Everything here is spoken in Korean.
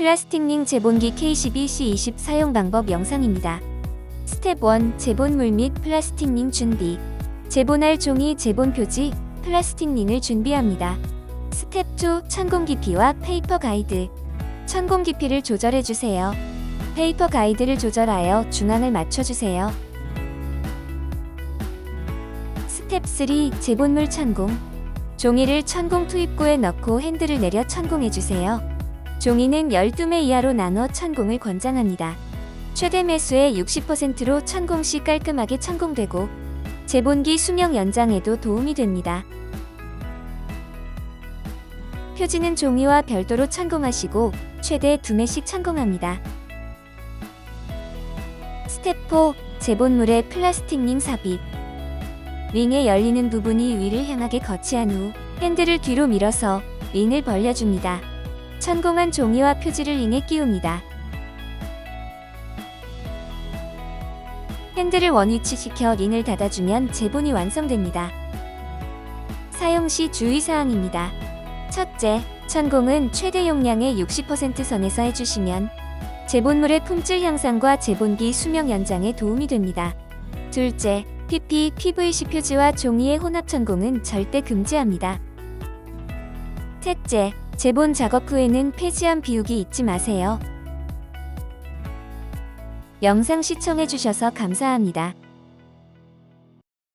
플라스틱링 제본기 KCB-C20 사용 방법 영상입니다. 스텝 1. 제본물 및 플라스틱링 준비. 제본할 종이 제본 표지, 플라스틱링을 준비합니다. 스텝 2. 천공 깊이와 페이퍼 가이드. 천공 깊이를 조절해 주세요. 페이퍼 가이드를 조절하여 중앙을 맞춰 주세요. 스텝 3. 제본물 천공. 종이를 천공 투입구에 넣고 핸들을 내려 천공해 주세요. 종이는 12매 이하로 나눠 천공을 권장합니다. 최대 매수의 60%로 천공 시 깔끔하게 천공되고 재본기 수명 연장에도 도움이 됩니다. 표지는 종이와 별도로 천공하시고 최대 2매씩 천공합니다. 스텝 4. 재본물의 플라스틱 링 삽입 링의 열리는 부분이 위를 향하게 거치한 후 핸들을 뒤로 밀어서 링을 벌려줍니다. 천공한 종이와 표지를 링에 끼웁니다. 핸들을 원위치시켜 링을 닫아주면 제본이 완성됩니다. 사용 시 주의사항입니다. 첫째, 천공은 최대 용량의 60% 선에서 해주시면 제본물의 품질 향상과 제본기 수명 연장에 도움이 됩니다. 둘째, PP, PVC 표지와 종이의 혼합 천공은 절대 금지합니다. 셋째, 제본 작업 후에는 폐지함 비우기 잊지 마세요. 영상 시청해주셔서 감사합니다.